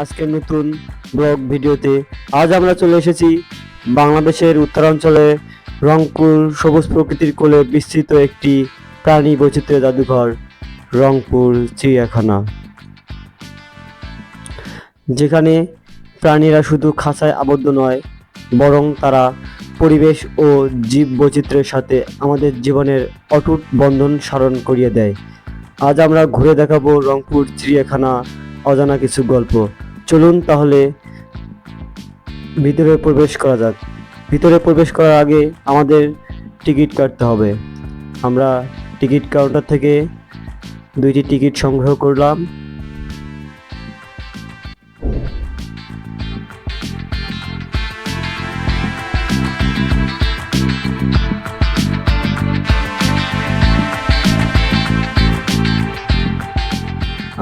আজকের নতুন ব্লগ ভিডিওতে আজ আমরা চলে এসেছি বাংলাদেশের উত্তরাঞ্চলে রংপুর সবুজ প্রকৃতির কোলে বিস্তৃত একটি প্রাণী বৈচিত্র্য জাদুঘর, রংপুর চিড়িয়াখানা। যেখানে প্রাণীরা শুধু খাঁচায় আবদ্ধ নয়, বরং তারা পরিবেশ ও জীব বৈচিত্র্যের সাথে আমাদের জীবনের অটুট বন্ধন স্মরণ করিয়ে দেয়। আজ আমরা ঘুরে দেখাবো রংপুর চিড়িয়াখানা অজানা কিছু গল্প। চলুন তাহলে ভিতরে প্রবেশ করা যাক। ভিতরে প্রবেশ করার আগে আমাদের টিকিট কাটতে হবে। আমরা টিকিট কাউন্টার থেকে দুইটি টিকিট সংগ্রহ করলাম।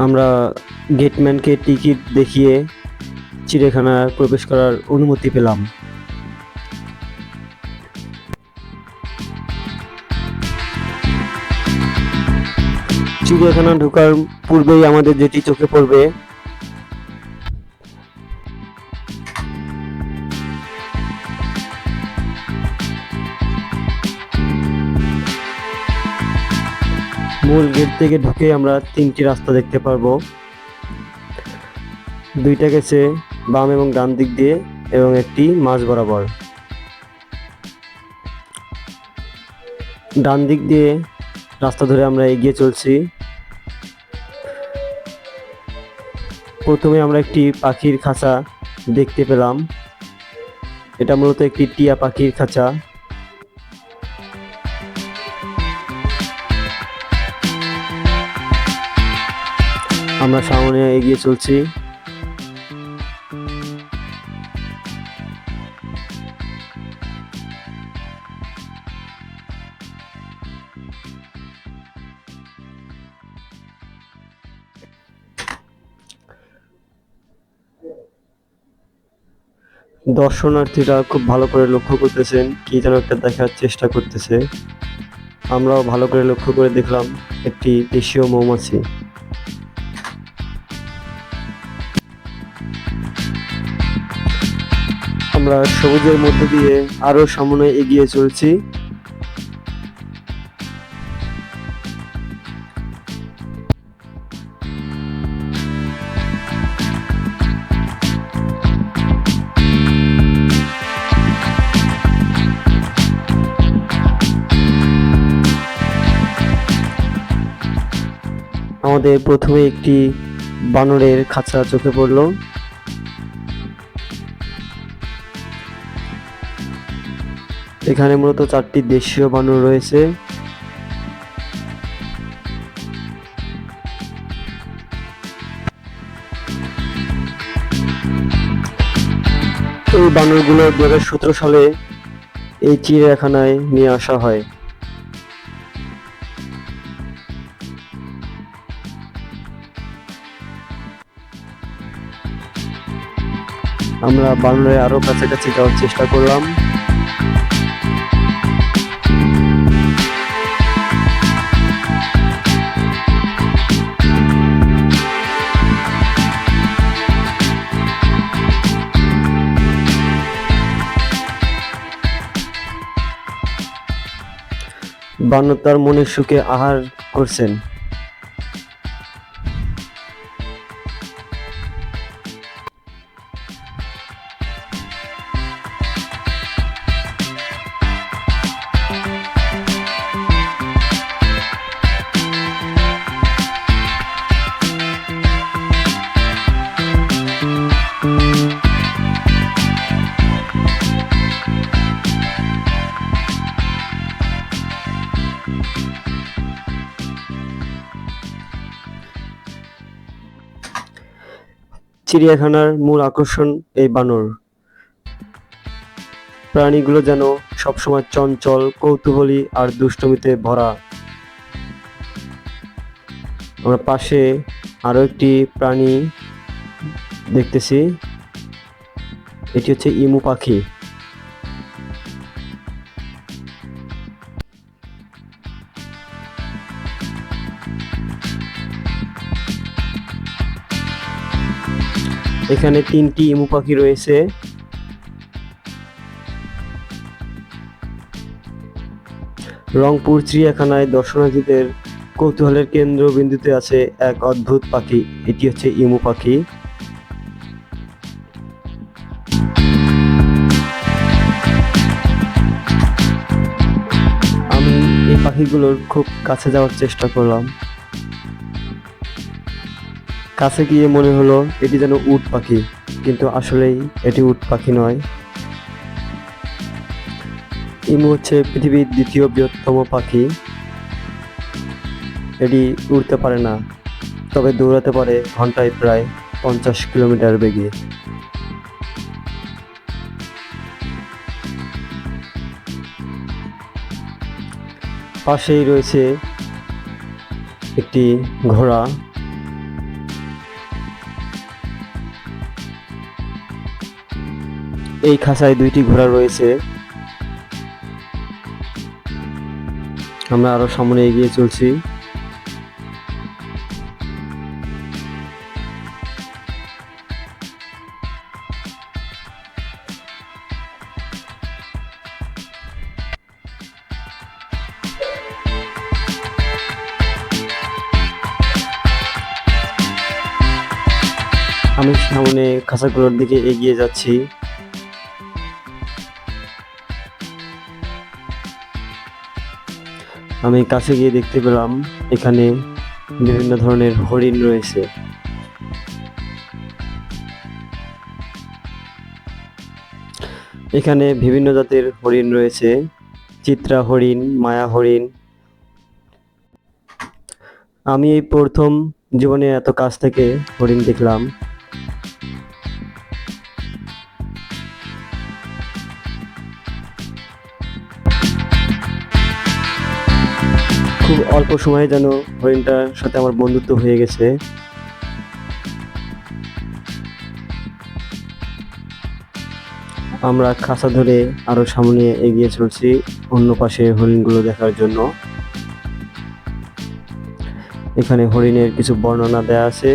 আমরা গেটম্যানকে টিকিট দেখিয়ে চিড়িয়াখানায় প্রবেশ করার অনুমতি পেলাম। চিড়িয়াখানা ঢোকার পূর্বেই আমাদের যেটি চোখে পড়বে গেট থেকে ঢুকে আমরা তিনটি রাস্তা দেখতে পারব। দুইটা গেছে বাম এবং ডান দিক দিয়ে এবং একটি মাঝ বরাবর। ডান দিক দিয়ে রাস্তা ধরে আমরা এগিয়ে চলছি। প্রথমে আমরা একটি পাখির খাঁচা দেখতে পেলাম। এটা মূলত একটি টিয়া পাখির খাঁচা। আমরা সামনে এগিয়ে চলছি। দর্শনার্থীরা খুব ভালো করে লক্ষ্য করতেছেন কি যেন একটা দেখার চেষ্টা করতেছে। আমরাও ভালো করে লক্ষ্য করে দেখলাম একটি দেশীয় মৌমাছি। আমরা সবুজের মধ্যে দিয়ে আরও সামনে এগিয়ে চলছি। আমাদের প্রথমে একটি বানরের খাঁচা চোখে পড়ল। এখানে মূলত চারটি দেশীয় বানর রয়েছে। এই বানরগুলো দু হাজার সতেরো সালে এই চিড়িয়াখানায় নিয়ে আসা হয়। আমরা বানরে আরও কাছাকাছি যাওয়ার চেষ্টা করলাম। বানর তার মনের সুখে আহার করছেন। চিড়িয়াখানার মূল আকর্ষণ এই বানর। প্রাণীগুলো যেন সবসময় চঞ্চল, কৌতূহলী আর দুষ্টমিতে ভরা। আমরা পাশে আরও একটি প্রাণী দেখতেছি। এটি হচ্ছে ইমু পাখি। এখানে তিনটি ইমু পাখি রয়েছে। রংপুর চিড়িয়াখানায় দর্শনার্থীদের কৌতূহলের কেন্দ্রবিন্দুতে আছে এক অদ্ভুত পাখি। এটি হচ্ছে ইমু পাখি। আমি এই পাখিগুলোর খুব কাছে যাওয়ার চেষ্টা করলাম। কাছে গিয়ে মনে হলো এটি যেন উট পাখি, কিন্তু আসলেই এটি উট পাখি নয়। ইমু হচ্ছে পৃথিবীর দ্বিতীয় বৃহত্তম পাখি। এটি উড়তে পারে না, তবে দৌড়াতে পারে ঘন্টায় প্রায় পঞ্চাশ কিলোমিটার বেগে। পাশেই রয়েছে একটি ঘোড়া। এই খাঁচায় দুইটি ঘোড়া রয়েছে। আমরা আরও সামনে এগিয়ে চলছি। আমি সামনে খাঁচাগুলোর দিকে এগিয়ে যাচ্ছি। আমি কাছে গিয়ে দেখতে পেলাম এখানে বিভিন্ন ধরনের হরিণ রয়েছে। এখানে বিভিন্ন জাতের হরিণ রয়েছে, চিত্রা হরিণ, মায়া হরিণ। আমি এই প্রথম জীবনে এত কাছ থেকে হরিণ দেখলাম। অল্প সময়ে যেন হরিণটার সাথে আমার বন্ধুত্ব হয়ে গেছে। আমরা খাঁচা ধরে আরও সামনে এগিয়ে চলছি অন্য পাশে হরিণগুলো দেখার জন্য। এখানে হরিণের কিছু বর্ণনা দেয়া আছে।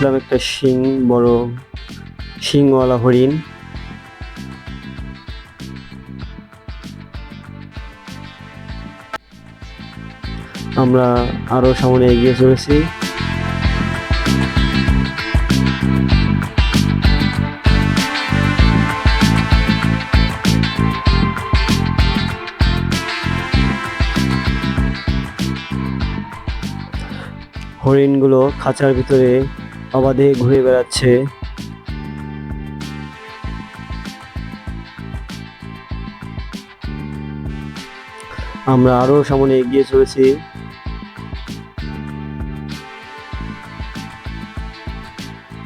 দেখলাম একটা শিং বড় শিংওয়ালা হরিণ। আমরা আরও সামনে এগিয়ে চলেছি। হরিণগুলো খাঁচার ভিতরে অবাধে ঘুরে বেড়াচ্ছে। আমরা আরও সামনে এগিয়ে চলেছি।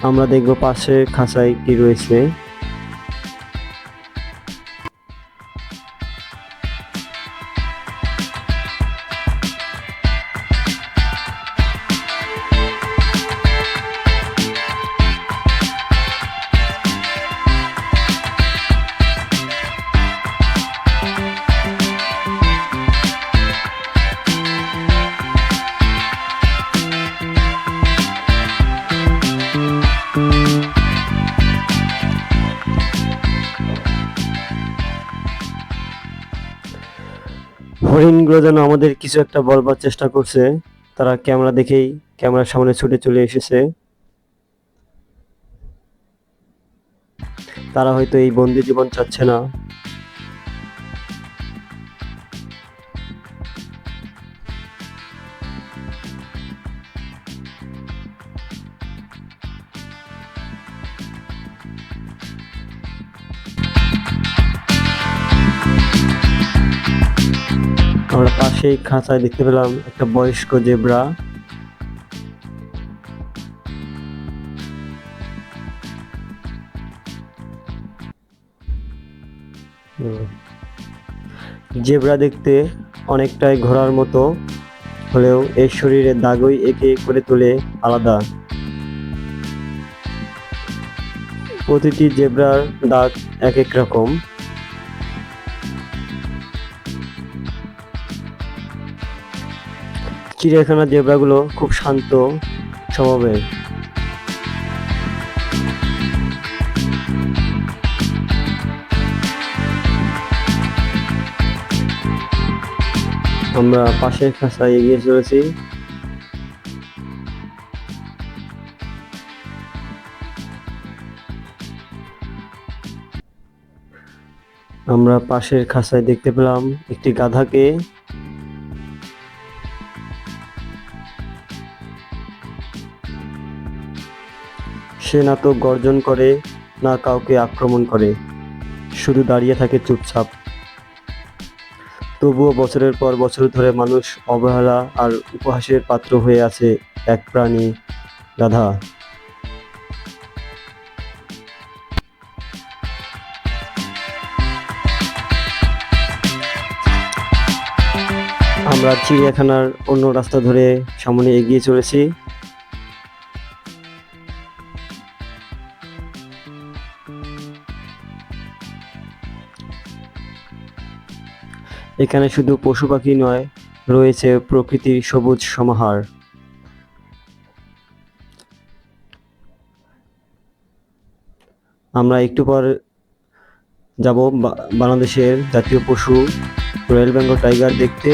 আমরা দেখব পাশে খাঁচায় কি রয়েছে। হরিণগুলো যেন আমাদের কিছু একটা বলবার চেষ্টা করছে, তারা ক্যামেরা দেখেই ক্যামেরার সামনে ছুটে চলে এসেছে। তারা হয়তো এই বন্দি জীবন চাচ্ছে না। পাশেই খাঁচায় দেখতে পেলাম একটা বয়স্ক জেব্রা। জেব্রা দেখতে অনেকটাই ঘোড়ার মতো, হলেও এর শরীরের দাগই একে করে তোলে আলাদা। প্রতিটি জেব্রার দাগ এক এক রকম। চিড়িয়াখানার জেব্রাগুলো খুব শান্ত স্বভাবের। আমরা পাশের খাঁচায় এগিয়ে চলেছি। আমরা পাশের খাঁচায় দেখতে পেলাম একটি গাধাকে। সে না তো গর্জন করে, না কাউকে আক্রমণ করে। শুধু দাঁড়িয়ে থাকে চুপচাপ। তবুও বছরের পর বছর ধরে মানুষ অবহেলা আর উপহাসের পাত্র হয়ে আছে এক প্রাণী, গাধা। আমরা চিড়িয়াখানার অন্য রাস্তা ধরে সামনে এগিয়ে চলেছি। এখানে শুধু পশু পাখি নয়, রয়েছে প্রকৃতির সবুজ সমাহার। আমরা একটু পর যাব বাংলাদেশের জাতীয় পশু রয়্যাল বেঙ্গল টাইগার দেখতে।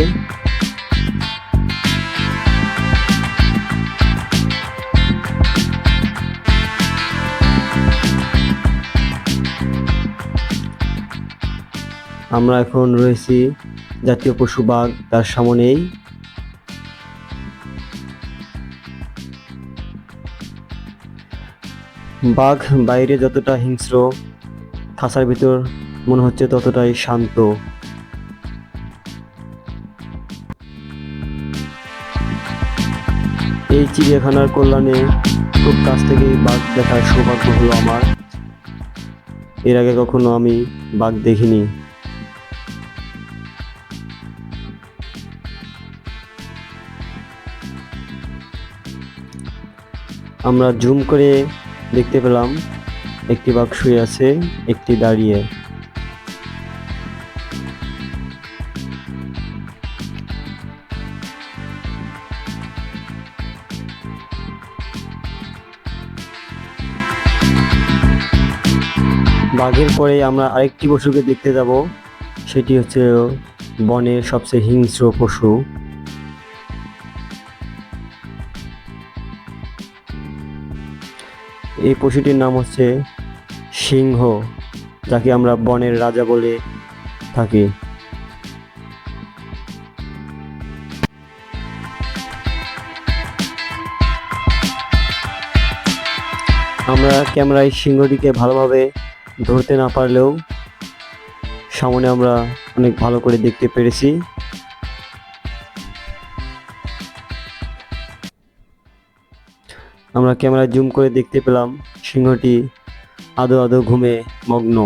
আমরা এখন রয়েছি জাতীয় পশু বাঘ, তার সামনেই। বাঘ বাইরে যতটা হিংস্র, খাঁচার ভিতর মনে হচ্ছে ততটাই শান্ত। এই চিড়িয়াখানার কল্যাণে খুব কাছ থেকে বাঘ দেখার সৌভাগ্য হলো আমার। এর আগে কখনো আমি বাঘ দেখিনি। আমরা জুম করে দেখতে পেলাম একটি বাঘ শুয়ে আছে, একটি দাঁড়িয়ে। বাঘের পরে আমরা আরেকটি পশুকে দেখতে যাব, সেটি হচ্ছে বনের সবচেয়ে হিংস্র পশু। এই পশুটির নাম হচ্ছে সিংহ, যাকে আমরা বনের রাজা বলে থাকি। আমরা ক্যামেরায় সিংহটিকে ভালোভাবে ধরতে না পারলেও সামনে আমরা অনেক ভালো করে দেখতে পেরেছি। আমরা ক্যামেরায় জুম করে দেখতে পেলাম সিংহটি আদো আদো ঘুমে মগ্ন।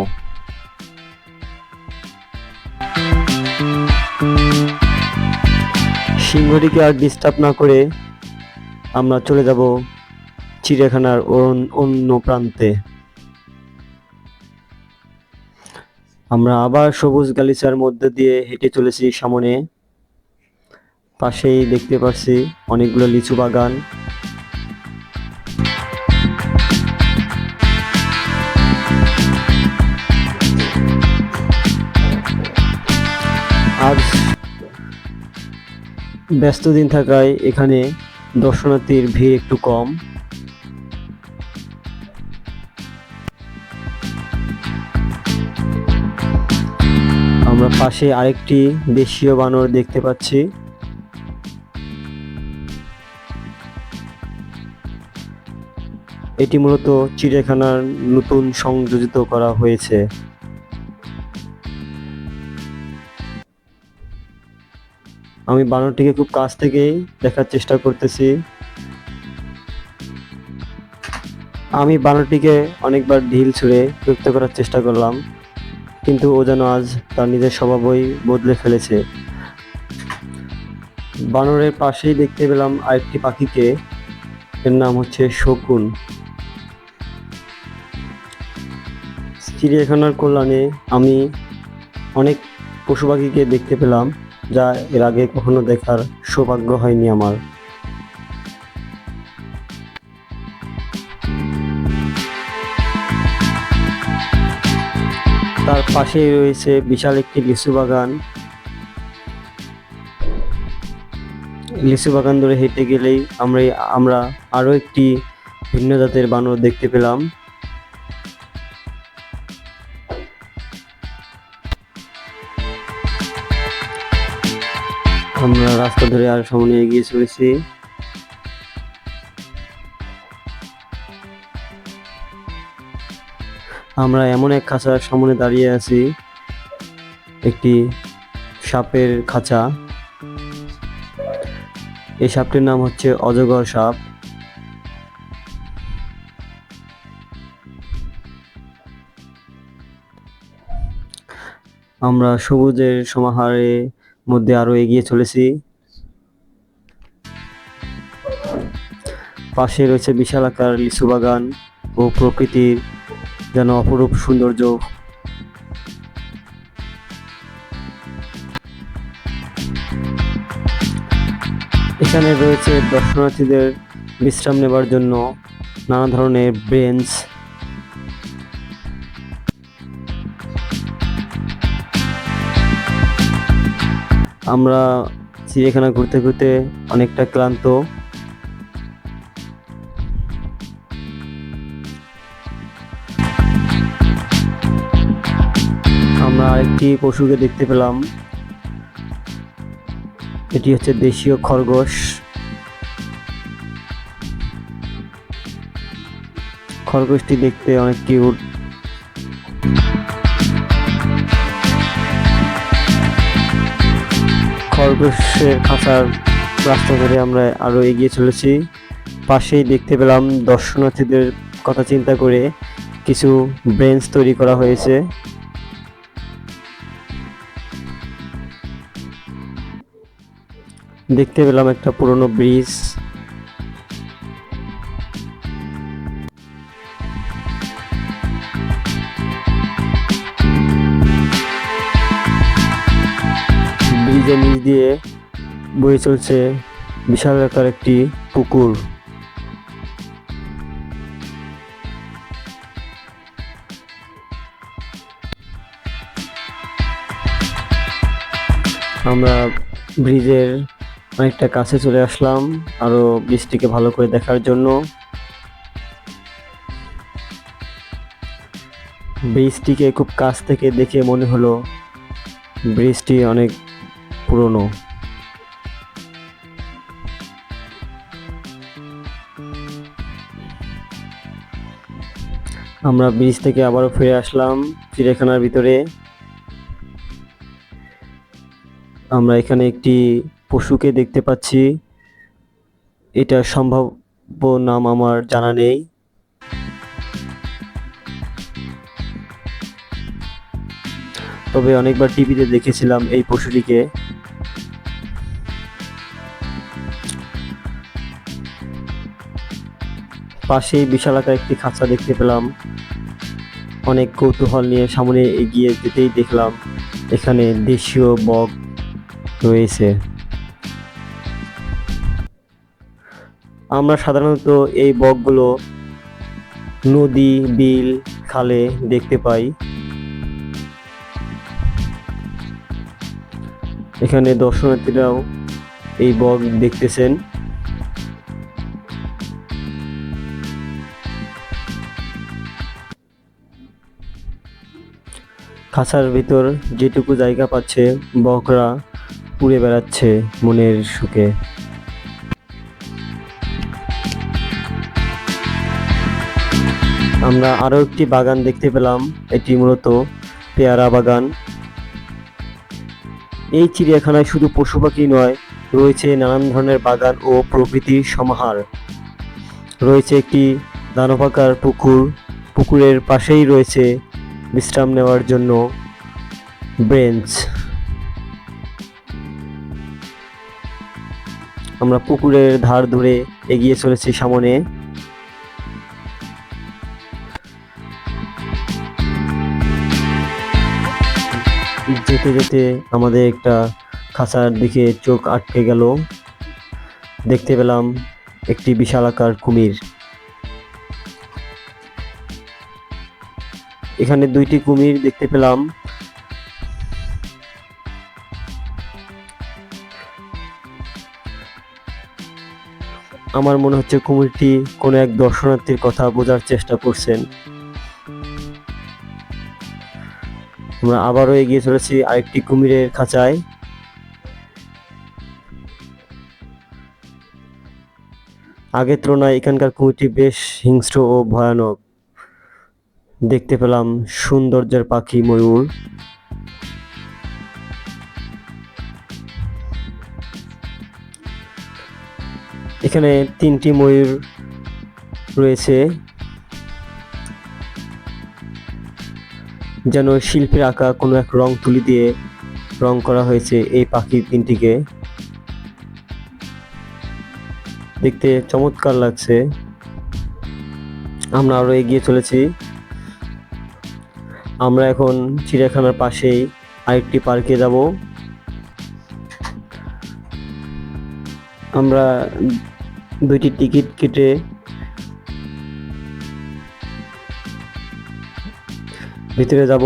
সিংহটিকে আর ডিস্টার্ব না করে আমরা চলে যাব চিড়িয়াখানার অন- অন্য প্রান্তে। আমরা আবার সবুজ গালিচার মধ্যে দিয়ে হেঁটে চলেছি সামনে। পাশেই দেখতে পাচ্ছি অনেকগুলো লিচু বাগান। ব্যস্ত দিন থাকায় এখানে দর্শনার্থীর ভিড় একটু কম। আমরা পাশে আরেকটি দেশীয় বানর দেখতে পাচ্ছি। এটি মূলত চিড়িয়াখানার নতুন সংযোজিত করা হয়েছে। আমি বানরটিকে খুব কাছ থেকেই দেখার চেষ্টা করতেছি। আমি বানরটিকে অনেকবার ঢিল ছুঁড়ে বিরক্ত করার চেষ্টা করলাম, কিন্তু ও যেন আজ তার নিজের স্বভাবই বদলে ফেলেছে। বানরের পাশেই দেখতে পেলাম আরেকটি পাখিকে, এর নাম হচ্ছে শকুন। চিড়িয়াখানার কল্যাণে আমি অনেক পশু পাখিকে দেখতে পেলাম। যা এর আগে কখনো দেখার সৌভাগ্য হয়নি আমার। তার পাশেই রয়েছে বিশাল একটি লিচু বাগান। লিচু বাগান ধরে হেঁটে গেলেই আমরা আমরা আরও একটি ভিন্ন জাতের বানর দেখতে পেলাম। আমরা রাস্তা ধরে আর সামনে এগিয়ে চলেছি। আমরা এমন এক খাঁচার সামনে দাঁড়িয়ে আছি, একটি সাপের খাঁচা। এই সাপটির নাম হচ্ছে অজগর সাপ। আমরা সবুজের সমাহারে মধ্যে আরও এগিয়ে চলেছি। পাশে রয়েছে বিশাল আকার লিচু বাগান ও প্রকৃতির যেন অপরূপ সৌন্দর্য। এখানে রয়েছে দর্শনার্থীদের বিশ্রাম নেবার জন্য নানা ধরনের বেঞ্চ আমরা চিড়িয়াখানা ঘুরতে ঘুরতে অনেকটা ক্লান্ত। আমরা আরেকটি পশুকে দেখতে পেলাম। এটি হচ্ছে দেশীয় খরগোশ। খরগোশটি দেখতে অনেক কিউট। খরগোশের খাঁচার রাস্তা ধরে আমরা আরও এগিয়ে চলেছি। পাশেই দেখতে পেলাম দর্শনার্থীদের কথা চিন্তা করে কিছু ব্রেঞ্চ তৈরি করা হয়েছে। দেখতে পেলাম একটা পুরনো ব্রিজ। ব্রিজের নিচ দিয়ে বয়ে চলছে বিশাল আকার একটি পুকুর। আমরা ব্রিজের অনেকটা কাছে চলে আসলাম আরও ব্রিজটিকে ভালো করে দেখার জন্য। ব্রিজটিকে খুব কাছ থেকে দেখে মনে হলো ব্রিজটি অনেক পুরনো। আমরা ব্রিজ থেকে আবারও ফিরে আসলাম চিড়িয়াখানার ভিতরে। আমরা এখানে একটি পশুকে দেখতে পাচ্ছি। এটা সম্ভাব্য নাম আমার জানা নেই। তবে অনেকবার টিভিতে দেখেছিলাম এই পশুটিকে। পাশেই বিশালাকার একটি খাঁচা দেখতে পেলাম। অনেক কৌতূহল নিয়ে সামনে এগিয়ে যেতেই দেখলাম, এখানে দেশীয় বক রয়েছে। আমরা সাধারণত এই বকগুলো নদী, বিল, খালে দেখতে পাই। এখানে দর্শনার্থীরাও এই বক দেখতেছেন। খাঁচার ভিতর যেটুকু জায়গা পাচ্ছে, বকরা উড়ে বেড়াচ্ছে মনের সুখে। আমরা আরও একটি বাগান দেখতে পেলাম, এটি মূলত পেয়ারা বাগান। এই চিড়িয়াখানায় শুধু পশু পাখি নয়, রয়েছে নানান ধরনের বাগান ও প্রকৃতির সমাহার। রয়েছে একটি দানবাকার পুকুর, পুকুরের পাশেই রয়েছে বিশ্রাম নেওয়ার জন্য বেঞ্চ আমরা পুকুরের ধার ধরে এগিয়ে চলেছি সামনে। যেতে যেতে আমাদের একটা খাঁচার দিকে চোখ আটকে গেল। দেখতে পেলাম একটি বিশালাকার কুমির। এখানে দুইটি কুমির দেখতে পেলাম। আমার মনে হচ্ছে কুমিরটি কোনো এক দর্শনার্থীর কথা বোঝার চেষ্টা করছেন। আমরা আবারও এগিয়ে চলেছি আরেকটি কুমিরের খাঁচায়। আগের তুলনায় এখানকার কুমিরটি বেশ হিংস্র ও ভয়ানক। দেখতে পেলাম সৌন্দর্যের পাখি ময়ূর। এখানে তিনটি ময়ূর রয়েছে। যেন শিল্পের আঁকা কোনো এক রং তুলি দিয়ে রং করা হয়েছে এই পাখি তিনটিকে। দেখতে চমৎকার লাগছে। আমরা আরও এগিয়ে চলেছি। আমরা এখন চিড়িয়াখানার পাশেই আরেকটি পার্কে যাব। আমরা দুইটি টিকিট কেটে ভিতরে যাব।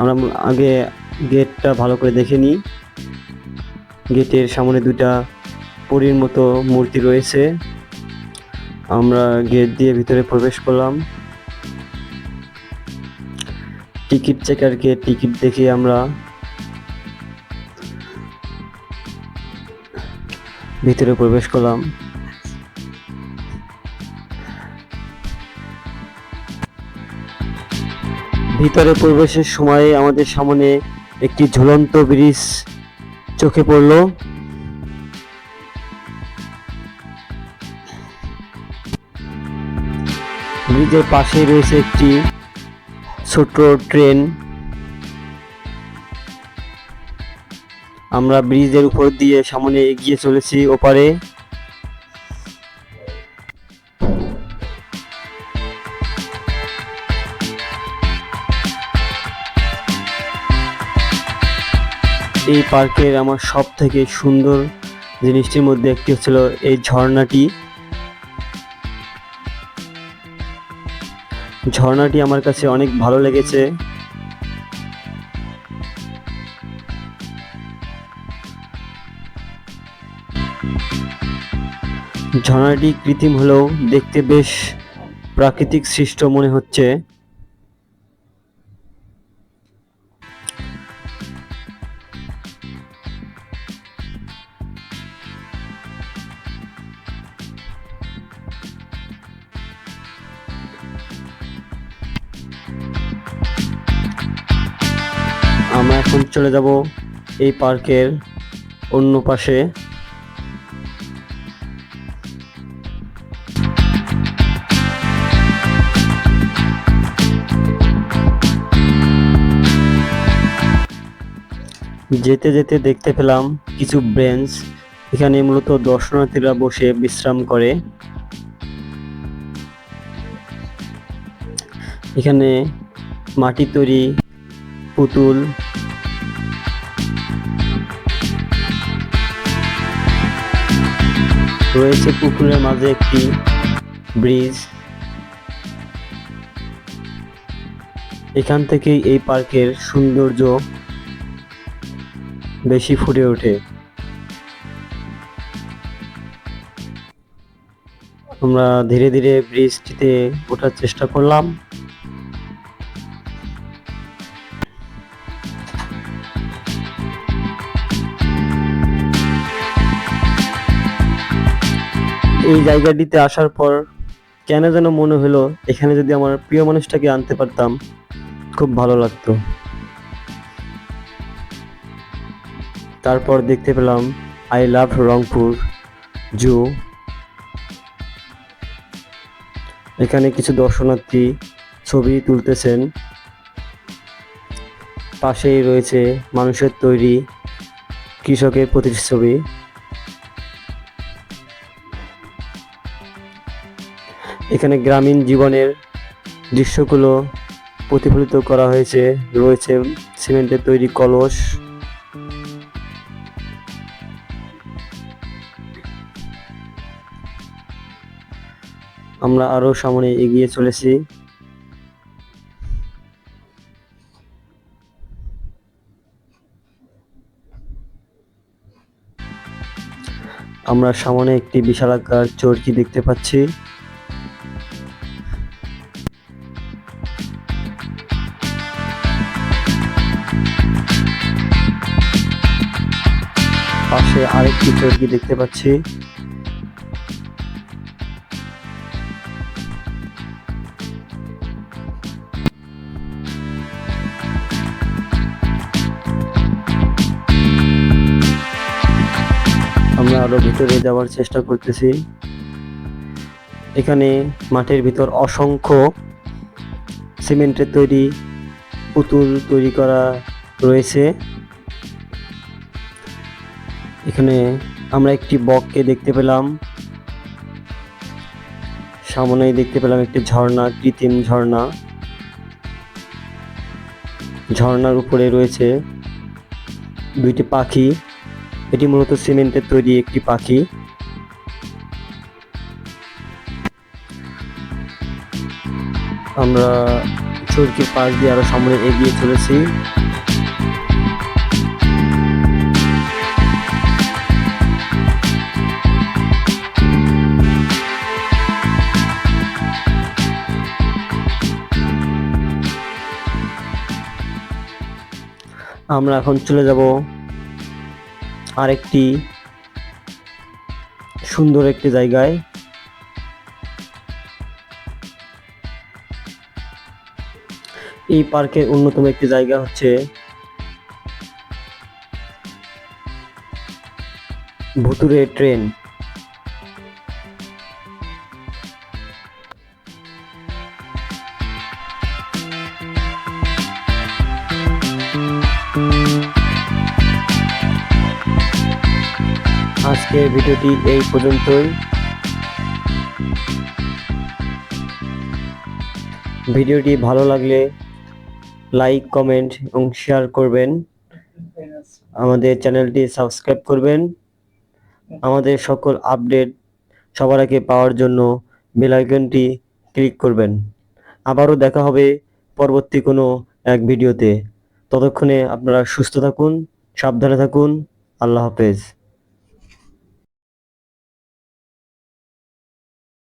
আমরা আগে গেটটা ভালো করে দেখে নিই। গেটের সামনে দুইটা পরীর মতো মূর্তি রয়েছে। আমরা গেট দিয়ে ভিতরে প্রবেশ করলাম। টিকিট চেকারকে টিকিট দেখে আমরা ভিতরে প্রবেশ করলাম। ভিতরে প্রবেশের সময় আমাদের সামনে একটি ঝুলন্ত ব্রিজ চোখে পড়ল। ব্রিজের পাশেই রয়েছে একটি ছোট ট্রেন। আমরা ব্রিজের উপর দিয়ে সামনে এগিয়ে চলেছি ওপারে। এই পার্কের আমার সব থেকে সুন্দর জিনিসটির মধ্যে একটি হচ্ছিল এই ঝর্ণাটি। ঝর্ণাটি আমার কাছে অনেক ভালো লেগেছে। ঝর্ণাটি কৃত্রিম হলেও দেখতে বেশ প্রাকৃতিক সৃষ্ট মনে হচ্ছে। চলে যাব এই পার্কের অন্য পাশে। যেতে যেতে দেখতে পেলাম কিছু বেঞ্চ এখানে মূলত দর্শনার্থীরা বসে বিশ্রাম করে। এখানে মাটির তৈরি পুতুল রয়েছে পুকুরের মাঝে একটি ব্রিজ। এখান থেকেই এই পার্কের সৌন্দর্য বেশি ফুটে ওঠে। আমরা ধীরে ধীরে ব্রিজটিতে ওঠার চেষ্টা করলাম। এই জায়গাটিতে আসার পর কেন যেন মনে হলো এখানে যদি আমার প্রিয় মানুষটাকে আনতে পারতাম, খুব ভালো লাগতো। তারপর দেখতে পেলাম আই লাভ রংপুর জু। এখানে কিছু দর্শনার্থী ছবি তুলতেছেন। পাশেই রয়েছে মানুষের তৈরি কৃষকের প্রতিচ্ছবি। এখানে গ্রামীণ জীবনের দৃশ্যগুলো প্রতিফলিত করা হয়েছে। রয়েছে সিমেন্টের তৈরি কলস। আমরা আরও সামনে এগিয়ে চলেছি। আমরা সামনে একটি বিশালাকার চরকি দেখতে পাচ্ছি। পাশে আরেকটি চরকি দেখতে পাচ্ছি। আমরা আরও ভিতরে যাওয়ার চেষ্টা করতেছি। এখানে মাঠের ভিতর অসংখ্য সিমেন্টের তৈরি পুতুল তৈরি করা রয়েছে। এখানে আমরা একটি বককে দেখতে পেলাম। সামনেই দেখতে পেলাম একটি ঝর্ণা, কৃত্রিম ঝর্ণা। ঝর্ণার উপরে রয়েছে দুইটি পাখি। এটি মূলত সিমেন্টের তৈরি একটি পাখি। আমরা চরকির পাশ দিয়ে আরও সামনে এগিয়ে চলেছি। আমরা এখন চলে যাব আরেকটি সুন্দর একটি জায়গায়। এই পার্কের অন্যতম একটি জায়গা হচ্ছে ভুতুরে ট্রেন। ভিডিওটি এই পর্যন্তই। ভিডিওটি ভালো লাগলে লাইক, কমেন্ট এবং শেয়ার করবেন। আমাদের চ্যানেলটি সাবস্ক্রাইব করবেন। আমাদের সকল আপডেট সবার আগে পাওয়ার জন্য বেল আইকনটি ক্লিক করবেন। আবারও দেখা হবে পরবর্তী কোনো এক ভিডিওতে। ততক্ষণে আপনারা সুস্থ থাকুন, সাবধানে থাকুন। আল্লাহ হাফেজ।